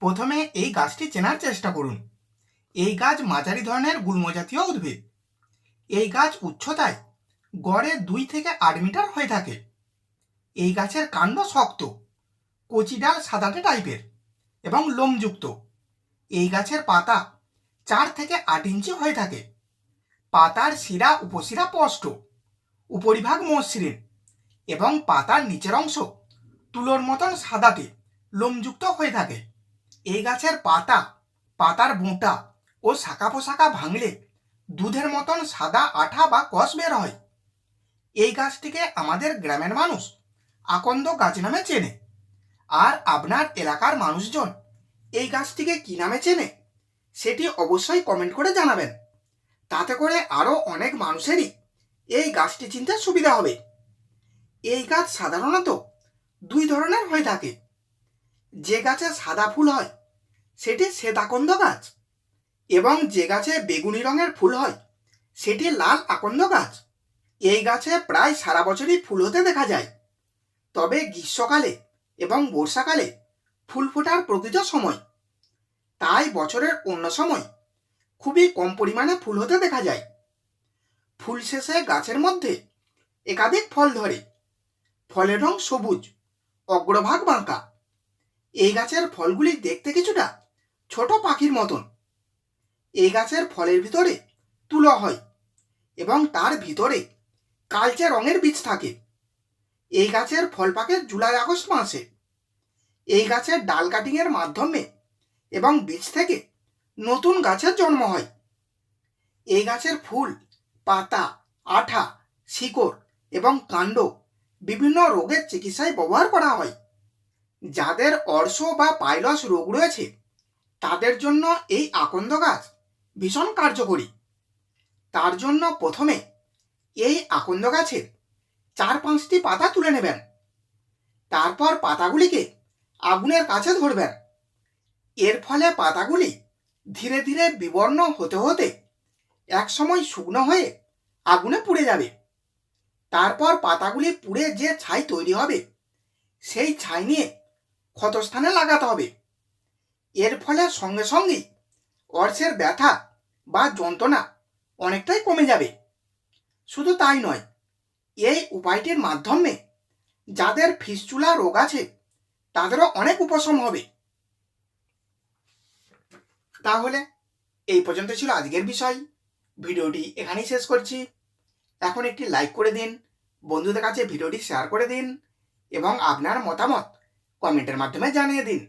প্রথমে এই গাছটি চেনার চেষ্টা করুন। এই গাছ মাঝারি ধরনের গুল্মজাতীয় উদ্ভিদ। এই গাছ উচ্চতায় গড়ে দুই থেকে আট মিটার হয়ে থাকে। এই গাছের কাণ্ড শক্ত, কচি ডাল সাদাটে টাইপের এবং লোমযুক্ত। এই গাছের পাতা চার থেকে আট ইঞ্চি হয়ে থাকে। পাতার শিরা উপশিরা স্পষ্ট, উপরিভাগ মসৃণ এবং পাতার নিচের অংশ তুলোর মতন সাদাটে, লোমযুক্ত হয়ে থাকে। এই গাছের পাতা, পাতার বোঁটা ও শাখা পোশাকা ভাঙলে দুধের মতন সাদা আঠা বা কষ বের হয়। এই গাছটিকে আমাদের গ্রামের মানুষ আকন্দ গাছ নামে চেনে। আর আপনার এলাকার মানুষজন এই গাছটিকে কি নামে চেনে, সেটি অবশ্যই কমেন্ট করে জানাবেন। তাতে করে আরও অনেক মানুষেরই এই গাছটি চিনতে সুবিধা হবে। এই গাছ সাধারণত দুই ধরনের হয়ে থাকে। যে গাছে সাদা ফুল হয়, সেটি শ্বেতাকন্দ গাছ এবং যে গাছে বেগুনি রঙের ফুল হয়, সেটি লাল আকন্দ গাছ। এই গাছে প্রায় সারা বছরই ফুল হতে দেখা যায়। তবে গ্রীষ্মকালে এবং বর্ষাকালে ফুল ফোটার প্রকৃত সময়। তাই বছরের অন্য সময় খুবই কম পরিমাণে ফুল হতে দেখা যায়। ফুল শেষে গাছের মধ্যে একাধিক ফল ধরে। ফলের রং সবুজ, অগ্রভাগ বাঁকা। এই গাছের ফলগুলি দেখতে কিছুটা ছোট পাখির মতন। এই গাছের ফলের ভিতরে তুলো হয় এবং তার ভিতরে কালচে রঙের বীজ থাকে। এই গাছের ফল পাকে জুলাই আগস্ট মাসে। এই গাছের ডাল কাটিংয়ের মাধ্যমে এবং বীজ থেকে নতুন গাছের জন্ম হয়। এই গাছের ফুল, পাতা, আঠা, শিকড় এবং কাণ্ড বিভিন্ন রোগের চিকিৎসায় ব্যবহার করা হয়। যাদের অর্শ বা পাইলস রোগ রয়েছে, তাদের জন্য এই আকন্দ গাছ ভীষণ কার্যকরী। তার জন্য প্রথমে এই আকন্দ গাছের চার পাঁচটি পাতা তুলে নেবেন। তারপর পাতাগুলিকে আগুনের কাছে ধরবেন। এর ফলে পাতাগুলি ধীরে ধীরে বিবর্ণ হতে হতে একসময় শুকনো হয়ে আগুনে পুড়ে যাবে। তারপর পাতাগুলি পুড়ে যে ছাই তৈরি হবে, সেই ছাই নিয়ে ক্ষতস্থানে লাগাতে হবে। এর ফলে সঙ্গে সঙ্গেই অর্শের ব্যথা বা যন্ত্রণা অনেকটাই কমে যাবে। শুধু তাই নয়, এই উপায়টির মাধ্যমে যাদের ফিসচুলা রোগ আছে, তাদেরও অনেক উপশম হবে। তাহলে এই পর্যন্ত ছিল আজকের বিষয়। ভিডিওটি এখানেই শেষ করছি। এখন একটি লাইক করে দিন, বন্ধুদের কাছে ভিডিওটি শেয়ার করে দিন এবং আপনার মতামত কমেন্টের মাধ্যমে জানিয়ে দিন